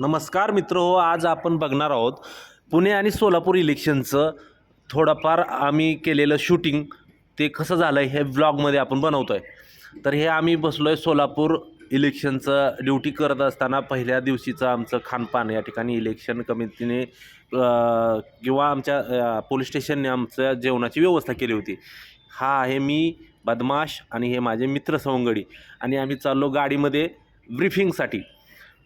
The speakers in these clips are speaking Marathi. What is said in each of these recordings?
नमस्कार मित्र हो आज आपण बघणार आहोत पुणे आणि सोलापूर इलेक्शनचं थोडंफार आम्ही केलेलं शूटिंग ते कसं झालं आहे हे ब्लॉगमध्ये आपण बनवतो आहे तर हे आम्ही बसलो आहे सोलापूर इलेक्शनचं ड्युटी करत असताना पहिल्या दिवशीचं आमचं खानपान या ठिकाणी इलेक्शन कमिटीने किंवा आमच्या पोलीस स्टेशनने आमच्या जेवणाची व्यवस्था केली होती. हा आहे मी बदमाश आणि हे माझे मित्र सवंगडी. आणि आम्ही चाललो गाडीमध्ये ब्रीफिंगसाठी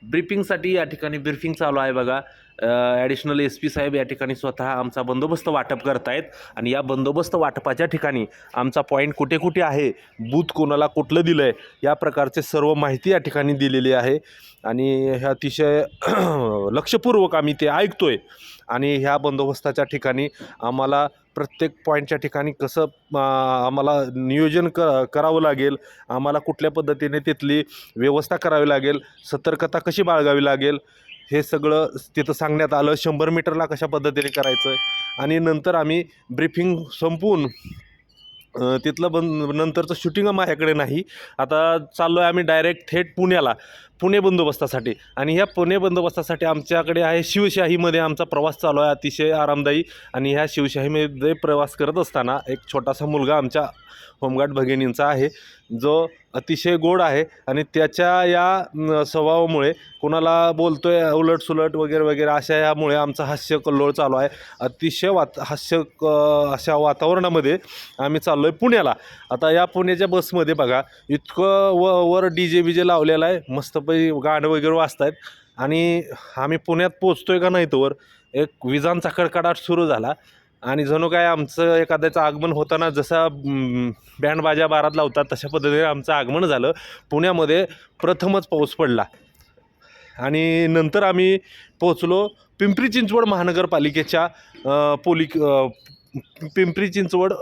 ब्रिफिंगसाठी या ठिकाणी ब्रिफिंग चालू आहे बघा. ॲडिशनल एस पी साहेब या ठिकाणी स्वतः आमचा बंदोबस्त वाटप करतायत. आणि या बंदोबस्त वाटपाच्या ठिकाणी आमचा पॉईंट कुठे कुठे आहे बूथ कोणाला कुठलं दिलं आहे या प्रकारचे सर्व माहिती या ठिकाणी दिलेली आहे. आणि हे अतिशय लक्षपूर्वक आम्ही ते ऐकतो आहे आणि ह्या बंदोबस्ताच्या ठिकाणी आम्हाला प्रत्येक पॉईंटच्या ठिकाणी कसं आम्हाला नियोजन क करावं लागेल आम्हाला कुठल्या पद्धतीने तिथली व्यवस्था करावी लागेल सतर्कता कशी बाळगावी लागेल हे सगळं तिथं सांगण्यात आलं. शंभर मीटरला कशा पद्धतीने करायचं? आणि नंतर आम्ही ब्रीफिंग संपवून तिथलं बंद नंतरचं शूटिंग माझ्याकडे नाही. आता चाललो आहे आम्ही डायरेक्ट थेट पुण्याला. पुणे बंदोबस्तासाठी. आणि ह्या पुणे बंदोबस्तासाठी आमच्याकडे आहे शिवशाहीमध्ये आमचा प्रवास चालू आहे अतिशय आरामदायी. आणि ह्या शिवशाहीमध्ये प्रवास करत असताना एक छोटासा मुलगा आमच्या होमगार्ड भगिनींचा आहे जो अतिशय गोड आहे. आणि त्याच्या या स्वभावामुळे कोणाला बोलतोय उलटसुलट वगैरे वगैरे अशा यामुळे आमचा हास्य कल्लोळ चालू आहे. अतिशय वात हास्य क अशा वातावरणामध्ये आम्ही चाललो आहे पुण्याला. आता या पुण्याच्या बसमध्ये बघा इतकं व वर डी जे बी जे लावलेला आहे मस्त मस्तपैकी गाणं वगैरे वाजत आहेत आणि आम्ही पुण्यात पोचतो आहे का नाही तोवर एक विजांचा कडकडाट सुरू झाला. आणि जणू काय आमचं एखाद्याचं आगमन होताना जसा बँड बाजा बारात लावतात तशा पद्धतीने आमचं आगमन झालं. पुण्यामध्ये प्रथमच पाऊस पडला. आणि नंतर आम्ही पोचलो पिंपरी चिंचवड महानगरपालिकेच्या पोलिक पिंपरी चिंचवड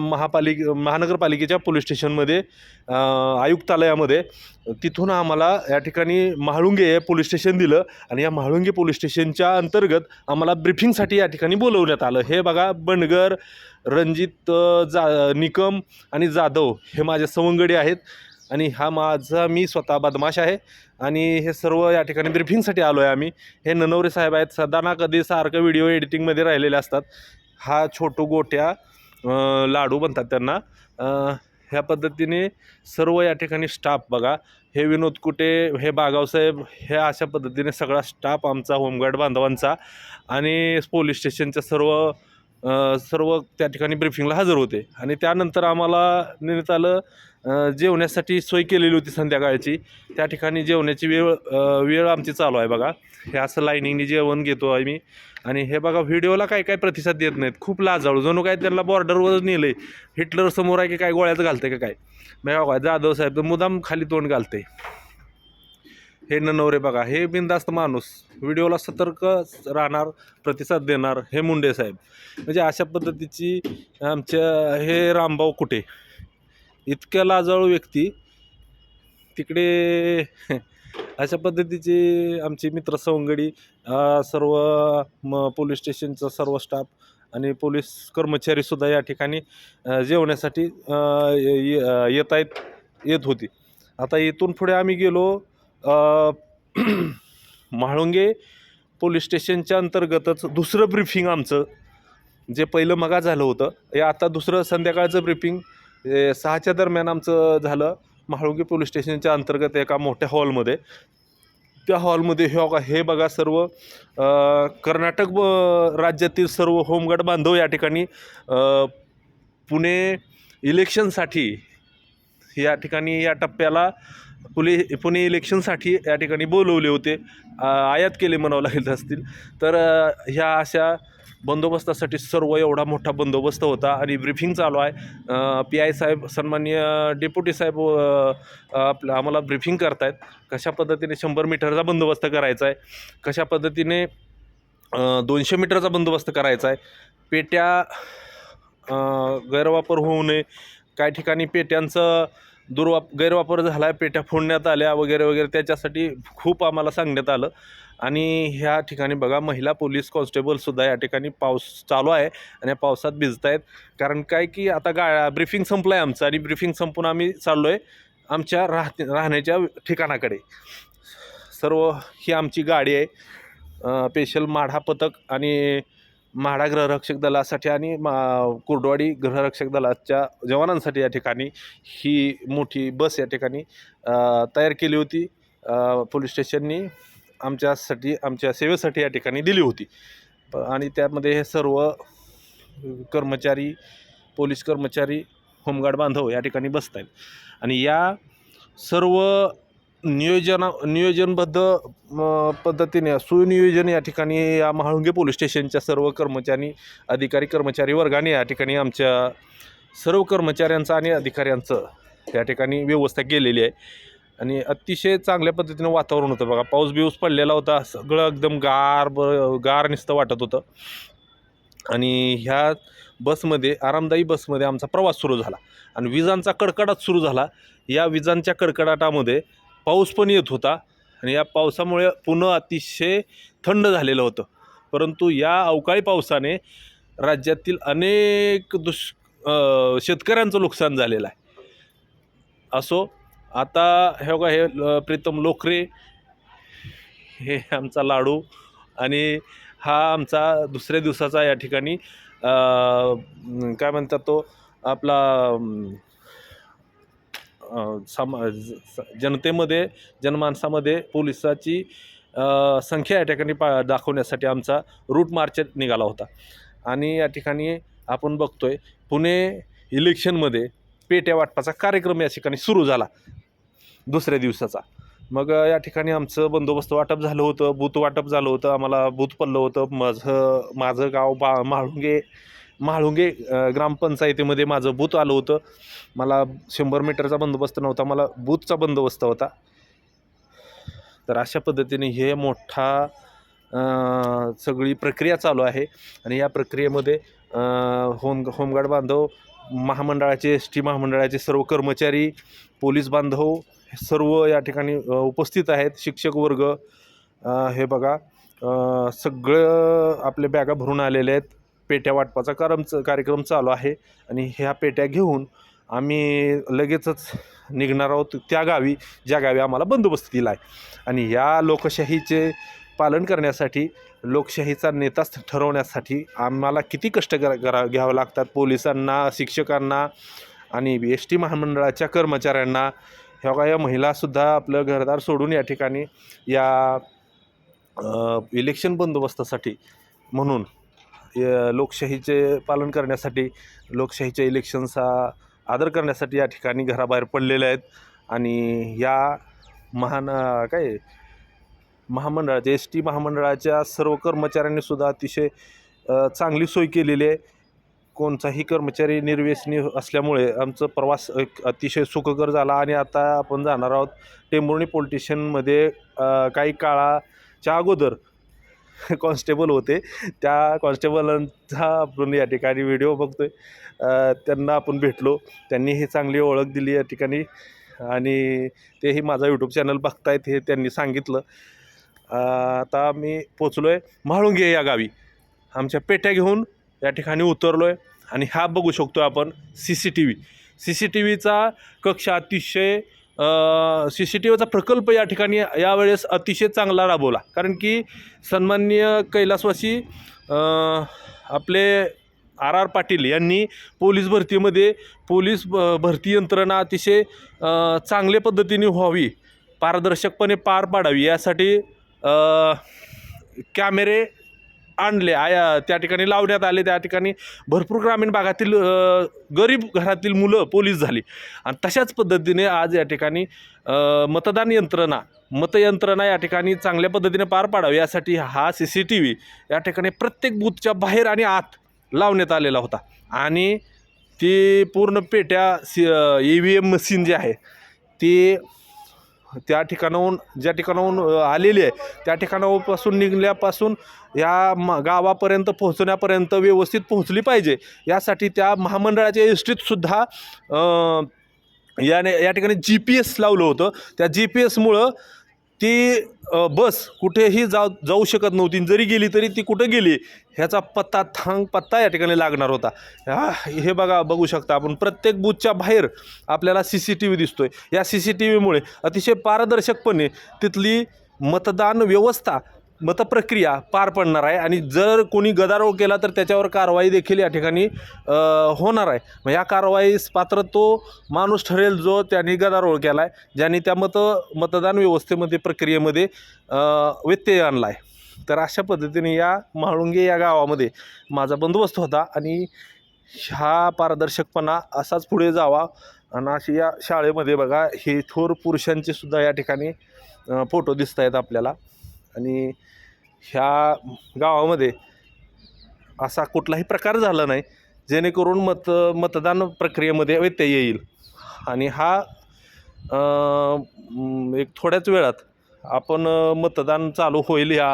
महापालिक महानगरपालिकेच्या पोलीस स्टेशनमध्ये आयुक्तालयामध्ये तिथून आम्हाला या ठिकाणी म्हाळुंगे हे पोलीस स्टेशन दिलं आणि या म्हाळुंगे पोलीस स्टेशनच्या अंतर्गत आम्हाला ब्रिफिंगसाठी या ठिकाणी बोलवण्यात आलं. हे बघा बनगर रणजित जा निकम आणि जाधव हे माझे सवंगडी आहेत आणि हा माझा मी स्वतः बदमाश आहे आणि हे सर्व या ठिकाणी ब्रिफिंगसाठी आलो आहे आम्ही. हे ननवरे साहेब आहेत सदाना कधी सारखं व्हिडिओ एडिटिंगमध्ये राहिलेले असतात. हा छोटू गोट्या लाडू बनतात त्यांना. ह्या पद्धतीने सर्व या ठिकाणी स्टाफ बघा. हे विनोद कुटे हे बागावसाहेब हे अशा पद्धतीने सगळा स्टाफ आमचा होमगार्ड बांधवांचा आणि पोलीस स्टेशनच्या सर्व सर्व त्या ठिकाणी ब्रिफिंगला हजर होते. आणि त्यानंतर आम्हाला नेण्यात आलं जेवण्यासाठी सोय केलेली होती संध्याकाळची. त्या ठिकाणी जेवण्याची वेळ वेळ आमची चालू आहे बघा. हे असं लाईनिंगने जेवण घेतो आहे मी आणि हे बघा व्हिडिओला काय काय प्रतिसाद देत नाहीत. खूप लाजाळू. जणू काय त्यांना बॉर्डरवरच नेलं आहे हिटलर समोर आहे की काय गोळ्यात घालते का काय? मग बघा जाधव साहेब तर मुदाम खाली तोंड घालते हे नवरे बघा हे बिनधास्त माणूस व्हिडिओला सतर्क राहणार प्रतिसाद देणार हे मुंडे साहेब. म्हणजे अशा पद्धतीची आमच्या हे रामभाऊ कुठे? इतक्या लाजाळू व्यक्ती तिकडे अशा पद्धतीची आमची मित्र सवंगडी सर्व म पोलीस स्टेशनचा सर्व स्टाफ आणि पोलीस कर्मचारीसुद्धा या ठिकाणी जेवण्यासाठी ये- येत आहेत येत होती. आता इथून पुढे आम्ही गेलो म्हाळुंगे पोलीस स्टेशनच्या अंतर्गतच दुसरं ब्रीफिंग आमचं जे पहिलं मगा झालं होतं. हे आता दुसरं संध्याकाळचं ब्रीफिंग सहाच्या दरम्यान आमचं झालं. म्हाळुंगे पोलीस स्टेशनच्या अंतर्गत एका मोठ्या हॉलमध्ये. त्या हॉलमध्ये हे बघा हे बघा सर्व कर्नाटक ब- राज्यातील सर्व होमगार्ड बांधव या ठिकाणी पुणे इलेक्शनसाठी या ठिकाणी या टप्प्याला पुणे पुणे इलेक्शनसाठी या ठिकाणी बोलवले होते. आयात केले म्हणावं लागेल असतील. तर ह्या अशा बंदोबस्तासाठी सर्व एवढा मोठा बंदोबस्त होता आणि ब्रिफिंग चालू आहे. पी आय साहेब सन्मान्य डेप्युटी साहेब आपलं आम्हाला ब्रिफिंग करतायत. कशा पद्धतीने शंभर मीटरचा बंदोबस्त करायचा आहे? कशा पद्धतीने दोनशे मीटरचा बंदोबस्त करायचा आहे? पेट्या गैरवापर होऊ नये. काही ठिकाणी पेट्यांचं दुर्वाप गैरवापर झाला आहे पेट्या फोडण्यात आल्या वगैरे वगैरे त्याच्यासाठी खूप आम्हाला सांगण्यात आलं. आणि ह्या ठिकाणी बघा महिला पोलीस कॉन्स्टेबलसुद्धा या ठिकाणी पाऊस चालू आहे आणि या पावसात भिजत आहेत. कारण काय की आता गा ब्रिफिंग संपलं आहे आमचं आणि ब्रिफिंग संपून आम्ही चाललो आहे आमच्या राह राहण्याच्या ठिकाणाकडे. सर्व ही आमची गाडी आहे. स्पेशल माढा पथक आणि म्हाडा गृहरक्षक दलासाठी आणि मा कुर्डवाडी गृहरक्षक दलाच्या जवानांसाठी या ठिकाणी ही मोठी बस या ठिकाणी तयार केली होती. पोलीस स्टेशननी आमच्यासाठी आमच्या सेवेसाठी या ठिकाणी दिली होती. प- आणि त्यामध्ये हे सर्व कर्मचारी पोलीस कर्मचारी होमगार्ड बांधव या ठिकाणी बसत आहेत आणि या सर्व नियोजना नियोजनबद्ध पद्धतीने सुनियोजन या ठिकाणी या महाळुंगे पोलीस स्टेशनच्या सर्व कर्मचारी अधिकारी कर्मचारी वर्गाने या ठिकाणी आमच्या सर्व कर्मचाऱ्यांचं आणि अधिकाऱ्यांचं या ठिकाणी व्यवस्था केलेली आहे. आणि अतिशय चांगल्या पद्धतीनं वातावरण होतं बघा. पाऊस बिऊस पडलेला होता. सगळं एकदम गार ब गार निसतं वाटत होतं. आणि ह्या बसमध्ये आरामदायी बसमध्ये आमचा प्रवास सुरू झाला. आणि विजांचा कडकडाट सुरू झाला. या विजांच्या कडकडाटामध्ये पाऊस पण येत होता आणि या पावसामुळे पुन्हा अतिशय थंड झालेलं होतं. परंतु या अवकाळी पावसाने राज्यातील अनेक दुष शेतकऱ्यांचं नुकसान झालेलं आहे. असो आता हे बघा हे प्रीतम लोकरे हे आमचा लाडू आणि हा आमचा दुसऱ्या दिवसाचा या ठिकाणी काय म्हणतात तो आपला सामा ज- स- जनतेमध्ये जनमानसामध्ये पोलिसाची संख्या या ठिकाणी पा दाखवण्यासाठी आमचा रूट मार्च निघाला होता. आणि या ठिकाणी आपण बघतोय पुणे इलेक्शनमध्ये पेट्या वाटपाचा कार्यक्रम या ठिकाणी सुरू झाला. दुसऱ्या दिवसाचा. मग या ठिकाणी आमचं बंदोबस्त वाटप झालं होतं बूथ वाटप झालं होतं आम्हाला बूथ पडलं होतं. माझं माझं गाव बा म्हाळुंगे म्हाळुंगे ग्रामपंचायतीमध्ये माझं बूथ आलं होतं. मला शंभर मीटरचा बंदोबस्त नव्हता मला बूथचा बंदोबस्त होता. तर अशा पद्धतीने हे मोठा सगळी प्रक्रिया चालू आहे. आणि या प्रक्रियेमध्ये होम होमगार्ड बांधव महामंडळाचे एस टी महामंडळाचे सर्व कर्मचारी पोलीस बांधव हे सर्व या ठिकाणी उपस्थित आहेत. शिक्षक वर्ग हे बघा सगळं आपल्या बॅगा भरून आलेले आहेत. पेट्या वाटपाचा कारम कार्यक्रम चालू आहे आणि ह्या पेट्या घेऊन आम्ही लगेचच निघणार आहोत त्या गावी ज्या गावी आम्हाला बंदोबस्त दिला आहे. आणि या लोकशाहीचे पालन करण्यासाठी लोकशाहीचा नेता ठरवण्यासाठी आम्हाला किती कष्ट करा करा घ्यावं लागतात? पोलिसांना शिक्षकांना आणि एस टी महामंडळाच्या कर्मचाऱ्यांना. ह्या बघा या महिलासुद्धा आपलं घरदार सोडून या ठिकाणी या इलेक्शन बंदोबस्तासाठी म्हणून लोकशाहीचे पालन करण्यासाठी लोकशाहीच्या इलेक्शनचा आदर करण्यासाठी या ठिकाणी घराबाहेर पडलेले आहेत. आणि या महान काय महामंडळाच्या एस टी महामंडळाच्या सर्व कर्मचाऱ्यांनी सुद्धा अतिशय चांगली सोय केलेली आहे. कोणताही कर्मचारी निर्व्यसनी असल्यामुळे आमचं प्रवास एक अतिशय सुखकर झाला आणि आता आपण जाणार आहोत टेंबुर्णी पोलिटिशनमध्ये काही काळाच्या अगोदर कॉन्स्टेबल होते. त्या कॉन्स्टेबलांचा आपण या ठिकाणी व्हिडिओ बघतोय. त्यांना आपण भेटलो. त्यांनी ही चांगली ओळख दिली या ठिकाणी. आणि तेही माझा यूट्यूब चॅनल बघतायत हे त्यांनी सांगितलं. आता मी पोचलो आहे म्हाळुंगे या गावी. आमच्या पेट्या घेऊन या ठिकाणी उतरलो आहे आणि हा बघू शकतो आपण C C T V C C T व्हीचा कक्ष अतिशय सी सी टी व्हीचा प्रकल्प या ठिकाणी यावेळेस अतिशय चांगला राबवला. कारण की सन्माननीय कैलासवासी आपले आर आर पाटील यांनी पोलीस भरतीमध्ये पोलीस ब भरती यंत्रणा अतिशय चांगल्या पद्धतीने व्हावी पारदर्शकपणे पार पाडावी यासाठी कॅमेरे आणले आया त्या ठिकाणी लावण्यात आले त्या ठिकाणी भरपूर ग्रामीण भागातील गरीब घरातील मुलं पोलीस झाली. आणि तशाच पद्धतीने आज या ठिकाणी मतदान यंत्रणा मतयंत्रणा या ठिकाणी चांगल्या पद्धतीने पार पाडावी यासाठी हा सी सी टी व्ही या ठिकाणी प्रत्येक बूथच्या बाहेर आणि आत लावण्यात आलेला होता. आणि ती पूर्ण पेट्या C E V M machine जी आहे ती त्या ठिकाणाहून ज्या ठिकाणाहून आलेली आहे त्या ठिकाणापासून निघल्यापासून या म गावापर्यंत पोहोचण्यापर्यंत व्यवस्थित पोहोचली पाहिजे. यासाठी त्या महामंडळाच्या एस टीतसुद्धा याने या ठिकाणी जी पी एस लावलं होतं. त्या जी पी एसमुळं ती बस कुठेही जाऊ जाऊ शकत नव्हती. जरी गेली तरी ती कुठं गेली? ह्याचा पत्ता थांग पत्ता या ठिकाणी लागणार होता. हा हे बघा बघू शकता आपण. प्रत्येक बूथच्या बाहेर आपल्याला सी सी टी व्ही दिसतोय. या सी सी टी व्हीमुळे अतिशय पारदर्शकपणे तिथली मतदान व्यवस्था मतप्रक्रिया पार पडणार आहे आणि जर कोणी गदारोळ केला तर त्याच्यावर कारवाई देखील या ठिकाणी होणार आहे. मग या कारवाईस पात्र तो माणूस ठरेल जो त्यांनी गदारोळ केला आहे ज्यांनी त्या मत मतदान व्यवस्थेमध्ये प्रक्रियेमध्ये व्यत्यय आणला आहे तर अशा पद्धतीने या म्हाळुंगे या गावामध्ये माझा बंदोबस्त होता आणि हा पारदर्शकपणा असाच पुढे जावा. आणि अशी या शाळेमध्ये बघा हे थोर पुरुषांचे सुद्धा या ठिकाणी फोटो दिसत आहेत आपल्याला. आणि ह्या गावामध्ये असा कुठलाही प्रकार झाला नाही जेणेकरून मत मतदान प्रक्रियेमध्ये व्यत्यय येईल. आणि हा एक थोड्याच वेळात आपण मतदान चालू होईल या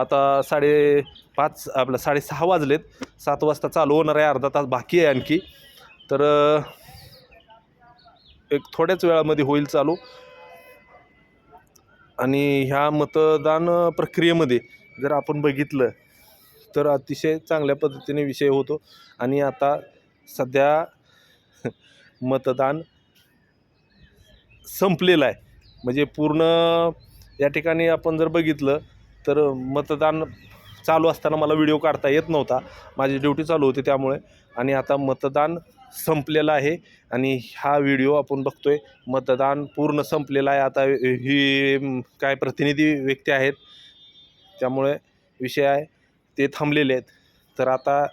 आता साडे पाच आपलं साडेसहा वाजलेत. सात वाजता चालू होणार आहे अर्धा तास बाकी आहे आणखी. तर एक थोड्याच वेळामध्ये होईल चालू. आणि ह्या मतदान प्रक्रियेमध्ये जर आपण बघितलं तर अतिशय चांगल्या पद्धतीने विषय होतो. आणि आता सध्या मतदान संपलेलं आहे. म्हणजे पूर्ण या ठिकाणी आपण जर बघितलं तर मतदान चालू असताना मला व्हिडिओ काढता येत नव्हता. माझी ड्युटी चालू होती त्यामुळे. आणि आता मतदान संपलेलं आहे. आणि हा व्हिडिओ आपण बघतोय. मतदान पूर्ण संपलेलं आहे. आता ही काय प्रतिनिधी व्यक्ती आहेत त्यामुळे विषय आहे. ते थांबलेले आहेत. तर आता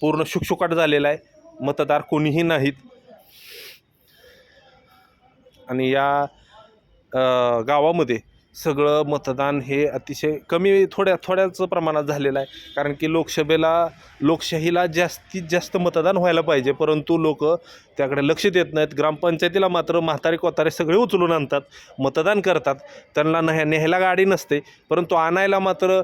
पूर्ण शुकशुकाट झालेला आहे. मतदार कोणीही नाहीत. आणि या गावामध्ये सगळं मतदान हे अतिशय कमी थोड्या थोड्याच प्रमाणात झालेलं आहे. कारण की लोकसभेला लोकशाहीला जास्तीत जास्त मतदान व्हायला पाहिजे. परंतु लोक त्याकडे लक्ष देत नाहीत. ग्रामपंचायतीला मात्र म्हातारे कोतारे सगळे उचलून आणतात मतदान करतात. त्यांना न्याय न्यायला गाडी नसते. परंतु आणायला मात्र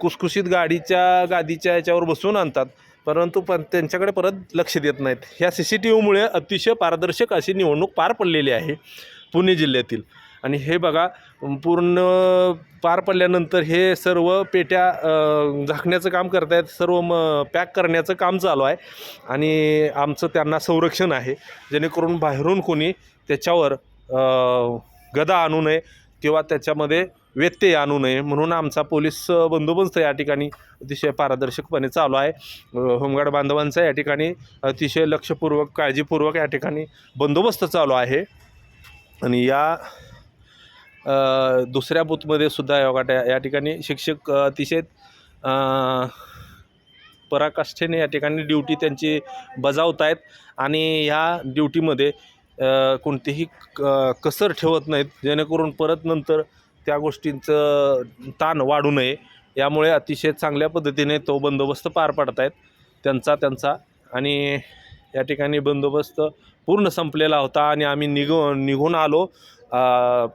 कुसकुशीत गाडीच्या गादीच्या याच्यावर बसवून आणतात. परंतु पण त्यांच्याकडे परत लक्ष देत नाहीत. ह्या सी सी टी व्हीमुळे अतिशय पारदर्शक अशी निवडणूक पार पडलेली आहे पुणे जिल्ह्यातील. आणि हे बघा पूर्ण पार पडल्यानंतर हे सर्व पेट्या झाकण्याचं काम करत आहेत सर्व म पॅक करण्याचं काम चालू आहे. आणि आमचं त्यांना संरक्षण आहे. जेणेकरून बाहेरून कोणी त्याच्यावर गदा आणू नये किंवा त्याच्यामध्ये व्यत्यय आणू नये. म्हणून आमचा पोलीस बंदोबस्त या ठिकाणी अतिशय पारदर्शकपणे चालू आहे. होमगार्ड बांधवांचा या ठिकाणी अतिशय लक्षपूर्वक काळजीपूर्वक या ठिकाणी बंदोबस्त चालू आहे. आणि या दुसऱ्या बूथमध्ये सुद्धा योगाट या ठिकाणी शिक्षक अतिशय पराकाष्ठेने या ठिकाणी ड्युटी त्यांची बजावत आहेत आणि ह्या ड्युटीमध्ये कोणतीही क कसर ठेवत नाहीत. जेणेकरून परत नंतर त्या गोष्टींचं ताण वाढू नये. यामुळे अतिशय चांगल्या पद्धतीने तो बंदोबस्त पार पाडत आहेत त्यांचा त्यांचा. आणि या ठिकाणी बंदोबस्त पूर्ण संपलेला होता आणि आम्ही निघू निघून आलो.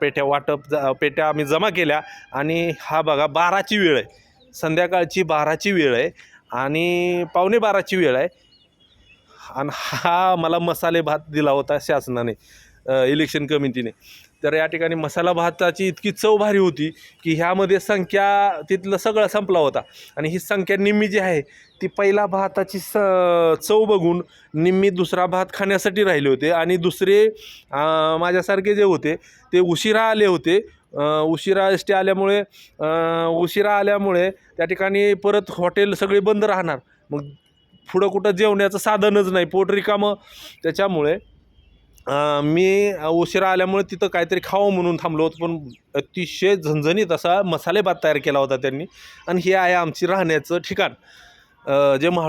पेट्या वाटप पेट्या आम्ही जमा केल्या आणि हा बघा बाराची वेळ आहे. संध्याकाळची बाराची वेळ आहे आणि पावणे बाराची वेळ आहे. आणि हा मला मसाले भात दिला होता शासनाने इलेक्शन कमिटीने तर या ठिकाणी मसाला भाताची इतकी चव भारी होती की ह्यामध्ये संख्या तिथलं सगळं संपला होता. आणि ही संख्या निम्मी जी आहे ती पहिला भाताची स चव बघून निम्मी दुसरा भात खाण्यासाठी राहिले होते. आणि दुसरे माझ्यासारखे जे होते ते उशिरा आले होते. उशिरा एस टी आल्यामुळे उशिरा आल्यामुळे त्या ठिकाणी परत हॉटेल सगळे बंद राहणार. मग पुढं कुठं जेवण्याचं साधनच नाही पोट रिकामं. त्याच्यामुळे मी उशिरा आल्यामुळे तिथं काहीतरी खावं म्हणून थांबलो होतो पण अतिशय झणझणीत असा मसाले भात तयार केला होता त्यांनी. आणि हे आहे आमची राहण्याचं ठिकाण. जे म्हाळ